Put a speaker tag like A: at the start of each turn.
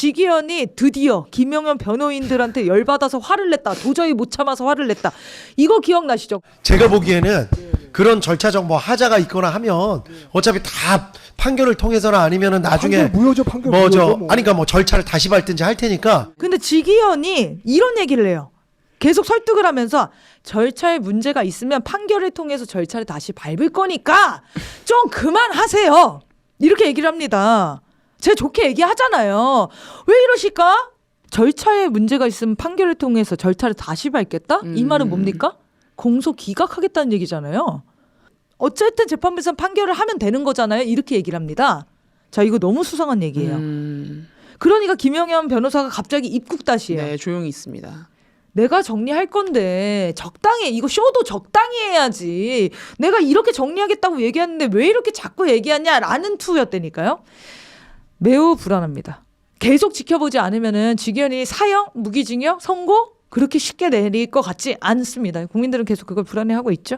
A: 지기현이 드디어 김영현 변호인들한테 열받아서 화를 냈다. 도저히 못 참아서 화를 냈다. 이거 기억나시죠?
B: 제가 보기에는 그런 절차적 뭐 하자가 있거나 하면 어차피 다 판결을 통해서나 아니면은 나중에
C: 판결 무효죠 판결
B: 뭐저
C: 무효죠, 뭐.
B: 아니 그러니까 뭐 절차를 다시 밟든지 할 테니까
A: 근데 지기현이 이런 얘기를 해요. 계속 설득을 하면서 절차에 문제가 있으면 판결을 통해서 절차를 다시 밟을 거니까 좀 그만하세요. 이렇게 얘기를 합니다. 제 좋게 얘기하잖아요. 왜 이러실까? 절차에 문제가 있으면 판결을 통해서 절차를 다시 밟겠다? 이 말은 뭡니까? 공소 기각하겠다는 얘기잖아요. 어쨌든 재판부에서 판결을 하면 되는 거잖아요. 이렇게 얘기를 합니다. 자, 이거 너무 수상한 얘기예요.
D: 음,
A: 그러니까 김영현 변호사가 갑자기 입국 다시예요.
D: 네, 조용히 있습니다.
A: 내가 정리할 건데 적당히 해. 이거 쇼도 적당히 해야지. 내가 이렇게 정리하겠다고 얘기했는데 왜 이렇게 자꾸 얘기하냐라는 투였다니까요. 매우 불안합니다. 계속 지켜보지 않으면은 직연이 사형, 무기징역, 선고 그렇게 쉽게 내릴 것 같지 않습니다. 국민들은 계속 그걸 불안해하고 있죠.